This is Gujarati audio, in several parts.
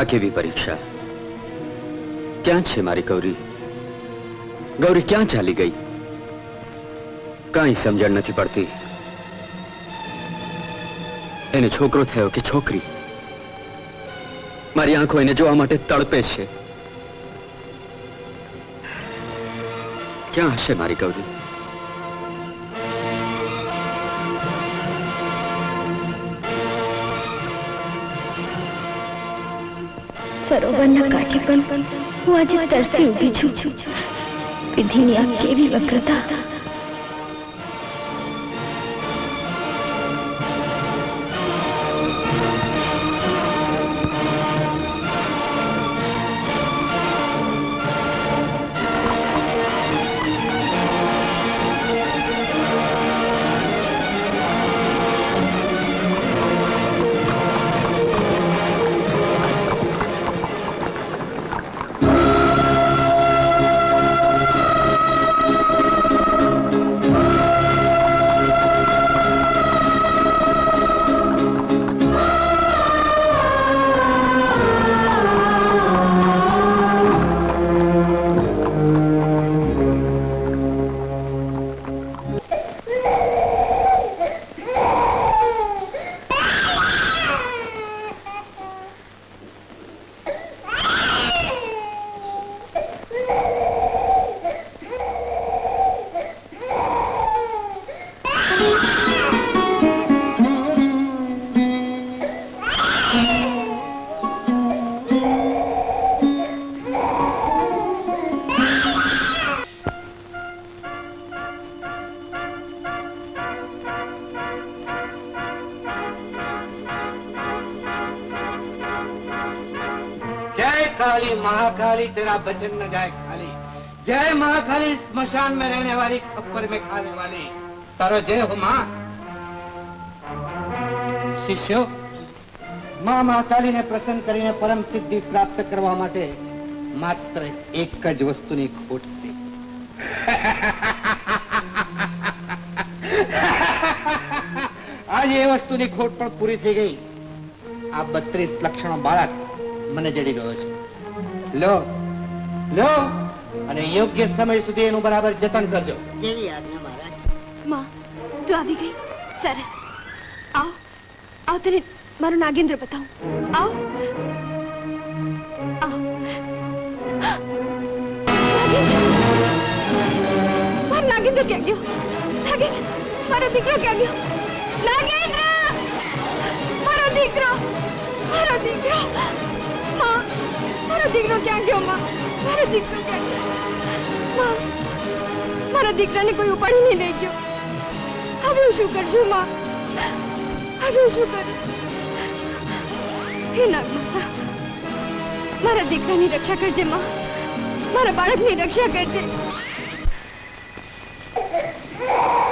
આ કેવી પરીક્ષા. ક્યાં છે મારી ગૌરી? ગૌરી ક્યાં ચાલી ગઈ? કાંઈ સમજણ નથી પડતી. એને છોકરો થયો કે છોકરી? મારી આંખો એને જોવા માટે તડપે છે. ક્યાં હશે મારી ગૌરી? સરોવરના કાંઠે પણ હું આજે તરસી ઊભી છું. વિધિની આ કેવી વક્રતા. महाकाली तेरा बचन न जाए खाली जय महाकाली स्मशान में रहने वाली खप्पर में खाने वाली તારો જય હો માં શિષ્યો માં મહાકાલીને પ્રસન્ન કરીને પરમ સિદ્ધિ પ્રાપ્ત કરવા માટે માત્ર એક જ વસ્તુની ખોટ હતી આજે એ વસ્તુની ખોટ પણ પૂરી થઈ ગઈ આ બત્રીસ લક્ષણો બાળક મને જડી ગયો છે લો. લો. અને યોગ્ય સમય સુધી એનું બરાબર જતન કરજો. જેવી આજ્ઞા મહારાજ. માં તું આવી ગઈ? સરસ. આવ. આવ તને મારું નાગેન્દ્ર બતાવું. આવ. નાગેન્દ્ર! મારો નાગેન્દ્ર ક્યાં ગયો? નાગેન્દ્ર મારો દીકરો ક્યાં ગયો? નાગેન્દ્ર! મારો દીકરો! મારો દીકરો! મારો દીકરો ક્યાં ગયો માં? મારો દીકરો ક્યાં ગયો? મારા દીકરાને કોઈ ઉપાડી નહીં લઈ ગયો. હવે હું શું કરશું માં? હવે હું શું કરું? હે નાગમાતા મારા દીકરાની રક્ષા કરજે માં. મારા બાળકની રક્ષા કરજે.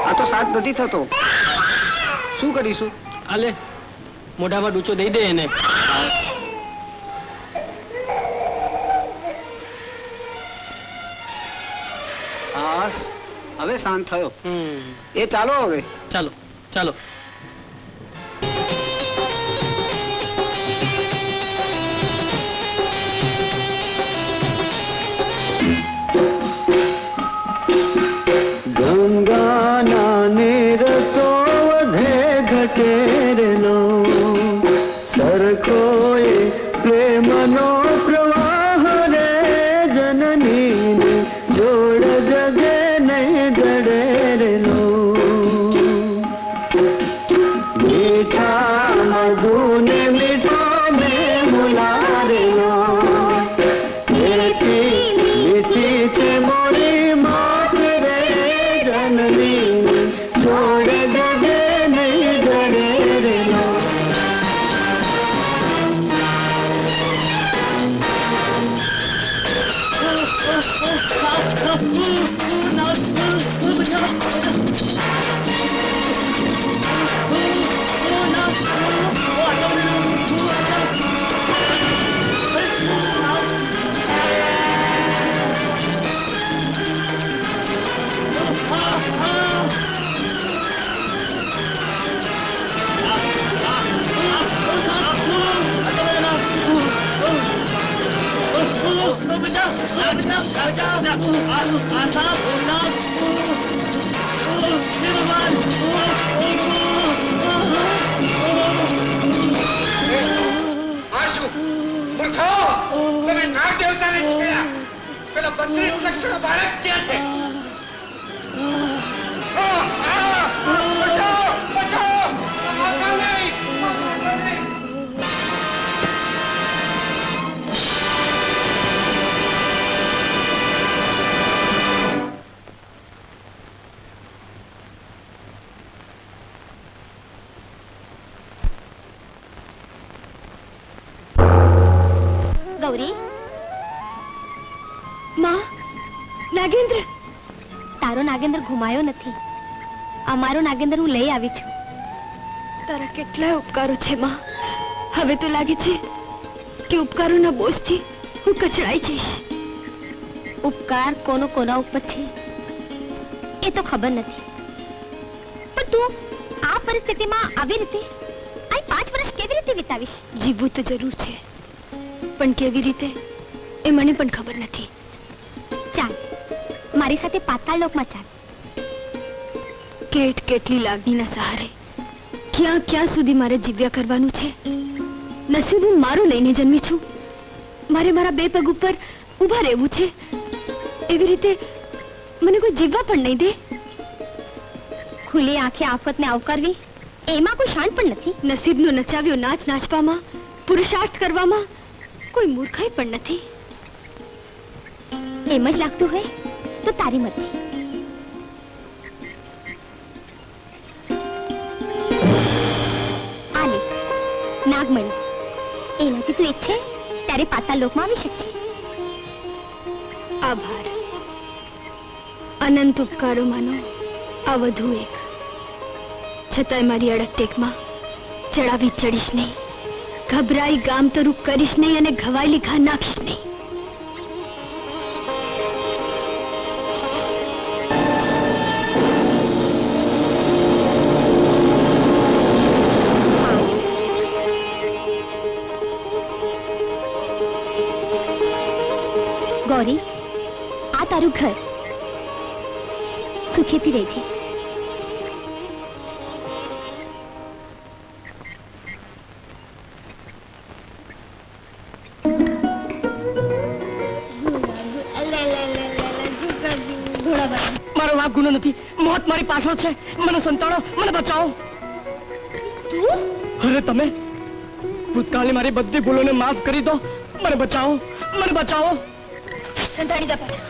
આ તો સાથ નથી થતો. શું કરીશું? આલે મોઢામાં ડૂચો દઈ દે એને. હવે શાંત થયો. એ ચાલો હવે. ચાલો ચાલો. મૂર્ખો તમે નાગ દેવતાને છેડ્યા પેલા બત્રીસ લક્ષણ બાળક ક્યાં છે? ગૌરી માં નાગેન્દ્ર તારો નાગેન્દ્ર ઘુમાયો નથી અમારો નાગેન્દ્ર હું લઈ આવી છું તારા કેટલા ઉપકારો છે માં હવે તો લાગે છે કે ઉપકારોના બોજથી હું કચડાઈ જઈશ ઉપકાર કોનો કોના ઉપર છે એ તો ખબર નથી પણ તું આ પરિસ્થિતિમાં આવી રીતે આ પાંચ વર્ષ કેવી રીતે વિતાવીશ જીવવું તો જરૂર છે પણ કેવી રીતે? એ મને પણ ખબર નથી. ચાલ મારી સાથે પાતાળ લોકમાં ચાલ. કેટ કેટલી લાગણીના સહારે. ક્યાં ક્યાં સુધી મારે જીવ્યા કરવાનું છે? નસીબ હું મારું લઈને જન્મી છું. મારે મારા બે પગ ઉપર ઊભા રહેવું છે. એવી રીતે મને કોઈ જીવવા પણ નહીં દે. ખુલ્લી આંખે આફતને આવકારવી એમાં કોઈ શાંત પણ નથી. નસીબનો નચાવ્યો નાચ નાચવામાં પુરુષાર્થ કરવામાં કોઈ મૂર્ખાઈ પણ નથી. એમ જ લાગતું હોય તો તારી મરજી. નાગમણી એનાથી તું ઈચ્છે ત્યારે પાતા લોકમાં આવી શકશે. આભાર. અનંત ઉપકારોમાંનો આ વધુ એક. છતાંય મારી અડકટેકમાં ચડાવી ચડીશ નહીં. ગભરાઈ ગામ તરું કરીશ નહીં અને ઘવાયેલી ઘા નાખીશ નહીં. ગૌરી, આ તારું ઘર. સુખેથી રહેજે. વાંક ગુનો નથી. મોત મારી પાછળ છે. મને સંતાડો મને બચાવો. અરે તમે ભૂતકાળની મારી બધી ભૂલોને માફ કરી દો. મને બચાવો મને બચાવો. સંતાડી જા પાછા.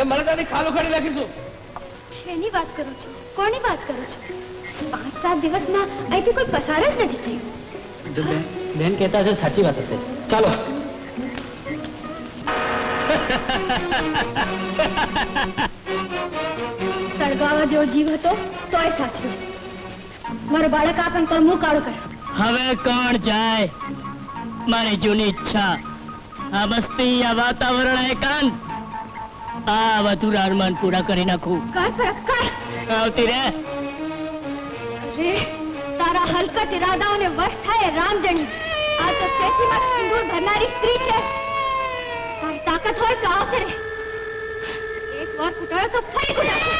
એ મને તારી ખાલો ખાડી નાખીશું. શેની વાત કરો છો? કોની વાત કરો છો? પાંચ સાત દિવસમાં અહીંથી કોઈ પસાર જ નથી થયું. બેન કહેતા છે સાચી વાત હશે. ચાલો. સળગાવા જેવો જીવ હતો તોય સાચવ્યો મારો બાળક આ કંકર મું કાળો કરે. હવે કોણ જાય? મારી જૂની ઈચ્છા. આ મસ્તી આ વાતાવરણ આ એકાંત. આ વધુ અરમાન પૂરા કરી નાખું. આવતી રે રે તારા હલકટ ઇરાદાઓને વશ થાય રામજણી. આ તો સેથીમાં સિંદૂર ભરનારી સ્ત્રી છે. તારી તાકાત હોય તો આવશે એક વાર કુટાયો તો ફરી કુટાશે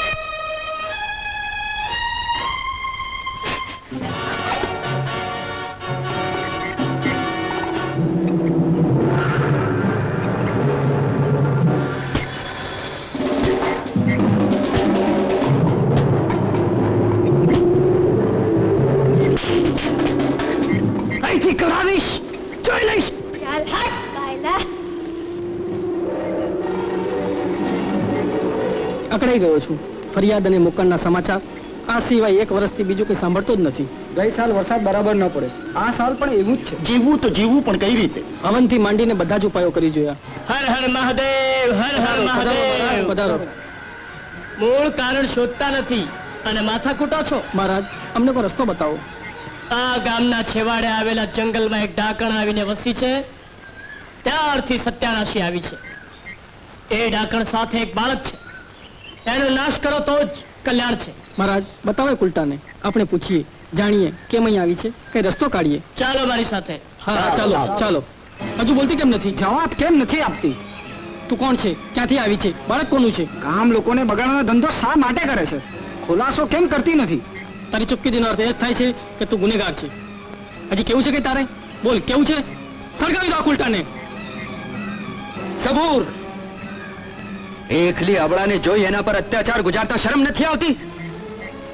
અકળાઈ ગયો છું. ફરિયાદ અને મુકણના સમાચાર આ સિવાય એક વર્ષથી બીજું કંઈ સાંભળતો જ નથી. ગઈ સાલ વરસાદ બરાબર ન પડે. આ સાલ પણ એવું જ છે. જીવવું તો જીવવું પણ કઈ રીતે? હવનથી માંડીને બધા જ ઉપાયો કરી જોયા. હર હર મહાદેવ હર હર મહાદેવ. પધારો મૂળ કારણ શોધતા નથી અને માથા કૂટો છો? મહારાજ અમને કોઈ રસ્તો બતાવો. આ ગામના છેવાડે આવેલા જંગલમાં એક ડાકણ આવીને વસી છે. ત્યારથી સત્યાનાશી આવી છે. એ ડાકણ સાથે એક બાળક છે. એનો નાશ કરો તો જ કલ્યાણ છે. મહારાજ બતાવો કુલટાને આપણે પૂછીએ જાણીએ કેમ અહીં આવી છે? કઈ રસ્તો કાઢીએ? ચાલો મારી સાથે. હા ચાલો ચાલો. હજુ બોલતી કેમ નથી? જવાબ કેમ નથી આપતી? તું કોણ છે? ક્યાંથી આવી છે? બાળક કોનું છે? ગામ લોકોને બગાડવાનો ધંધો શા માટે કરે છે? ખુલાસો કેમ કરતી નથી? તારી ચૂપકીનો અર્થ એ જ થાય છે કે તું ગુનેગાર છે. હજી કેવું છે કે તારે? બોલ કેવું છે? સળગાવી દો આ કુલટાને સબૂર. એકલી અબળાને જોઈ એના પર અત્યાચાર ગુજારતા શરમ નથી આવતી?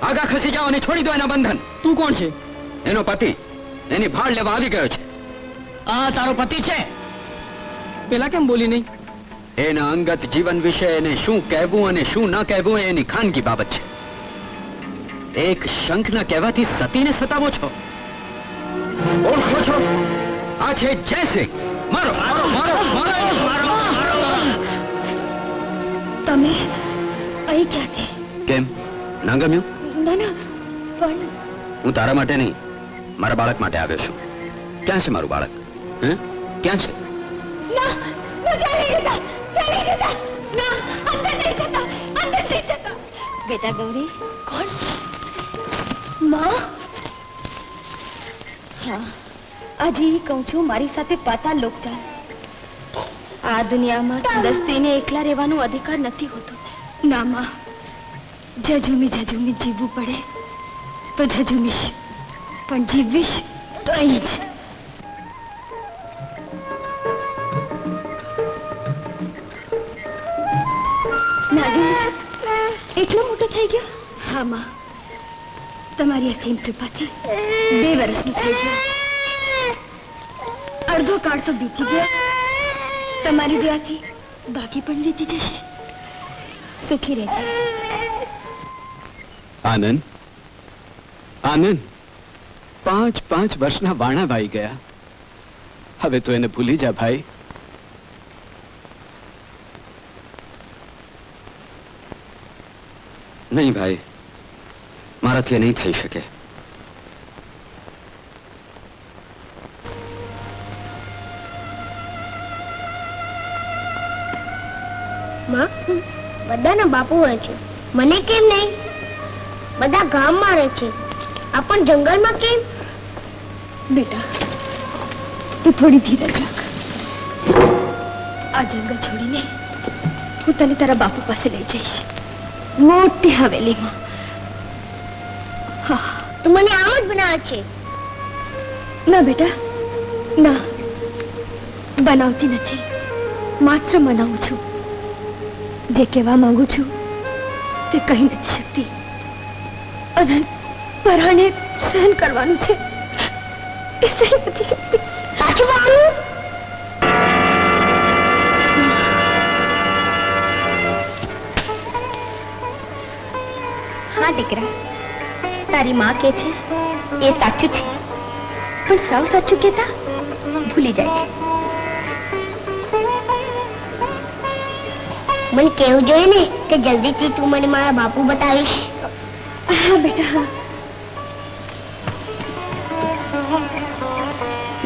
આગા ખસી જાઓ અને છોડી દો એના બંધન. તું કોણ છે? એનો પતિ. એની ભાળ લેવા આવી ગયો છે. આ તારો પતિ છે? પેલા કેમ બોલી નહીં? એના અંગત જીવન વિશે એને શું કહેવું અને શું ન કહેવું એની ખાનગી બાબત છે. એક શંખના કહેવાથી સતીને સતાવો છો? ઓળખો છો? આ છે જયસિંહ મારો મારો મારો મારો કેમ? ના ગમ્યું? ના ના પણ હું તારા માટે નહીં મારા બાળક માટે આવ્યો છું. ક્યાં છે મારું બાળક? હે? ક્યાં છે? ના ના ક્યાં નહીં જતા? ક્યાં નહીં જતા? ના અંદર નહીં જતા અંદર નહીં જતા. બેટા ગૌરી કોણ? માં? હા આજે કહું છું મારી સાથે પાતાળ લોક ચાલ આ દુનિયામાં સુંદર સ્ત્રીને એકલા રહેવાનો અધિકાર નથી હોતો. ના માં. જજુમી જજુમી જીવવું પડે. તો જજુમીશ. પણ જીવીશ તો અહીં જ. એટલો મોટો થઈ ગયો? હા, માં. તમારી અસીમ કૃપાથી બે વર્ષનો થઈ ગયો. અડધો કાળ તો બીતી ગયો. તમારી દયાથી બાકી પણ વીતી જશે. સુખી રહેજે. આનંદ? આનંદ? પાંચ પાંચ વર્ષના વાણા ભાઈ ગયા. હવે તો એને ભૂલી જા ભાઈ. નહીં ભાઈ, મારાથી નહીં થઈ શકે. બધાના બાપુ હોય છે. મને કેમ નહીં? બધા ગામમાં રહે છે. આપણ જંગલમાં કેમ? બેટા તું થોડી ધીરજ રાખ. આ જંગલ છોડીને હું તને તારા બાપુ પાસે લઈ જઈશ. મોટી હવેલીમાં. હા. તું મને આમ જ બનાવે છે. ના બેટા ના. બનાવતી નથી. માત્ર મનાવું છું. જે કહેવા માંગુ છું તે કહી નથી શકતી. અનંત, પરાણે સહન કરવાનું છે. એ સહી નથી શકતી. સાચું બોલું હા, દીકરા. તારી માં કે છે? એ સાચું છે. પણ સૌ સાચું કહેતા ભૂલી જાય છે. મને કેવું જોઈએ ને કે જલ્દીથી તું મને મારા બાપુ બતાવીશ.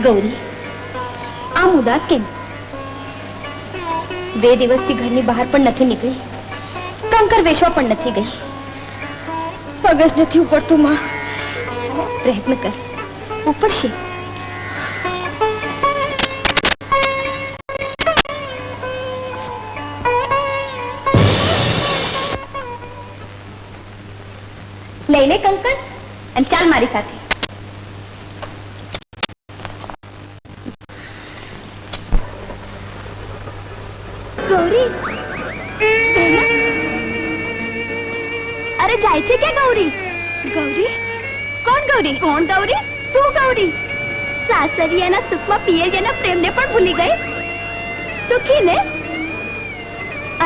ગૌરી, આમ ઉદાસ કેમ? બે દિવસથી ઘરની બહાર પણ નથી નીકળી. કંકર વેચવા પણ નથી ગઈ. પગજ નથી ઉપડતું, માં. પ્રયત્ન કર. ઉપડશે. કંકર અને ચાલ મારી સાથે. ગૌરી અરે જાય છે કે ગૌરી? ગૌરી? કોણ ગૌરી? કોણ ગૌરી? તું ગૌરી. સાસરિયાના સુખમાં પિયરિયાના પ્રેમને પણ ભૂલી ગઈ. સુખી ને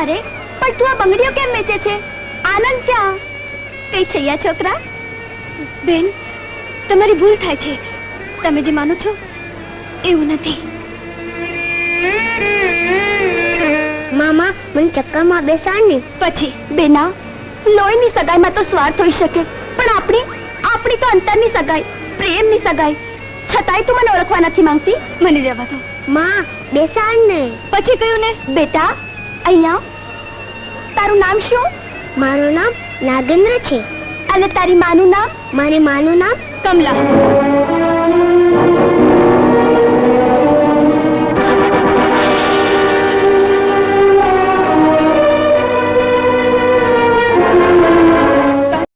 અરે, પણ તું આ બંગડીઓ કેમ વેચે છે? આનંદ ક્યાં? કઈ છૈયા છોકરા? બેન તમારી ભૂલ થાય છે. તમે જે માનો છો એવું નથી. મામા મને ચક્કરમાં બેસાડ ને પછી બેના લોહીની સગાઈમાં તો સ્વાર્થ હોઈ શકે પણ આપણી આપણી તો અંતરની સગાઈ પ્રેમની સગાઈ. છતાંય તું મને ઓળખવા નથી માંગતી. મને જવા દો. માં બેસાડ ને પછી કહ્યું ને? બેટા અહીંયા તારું નામ શું? મારું નામ નાગેન્દ્ર છે. અને તારી માનું નામ? મારી માનું નામ? કમલા.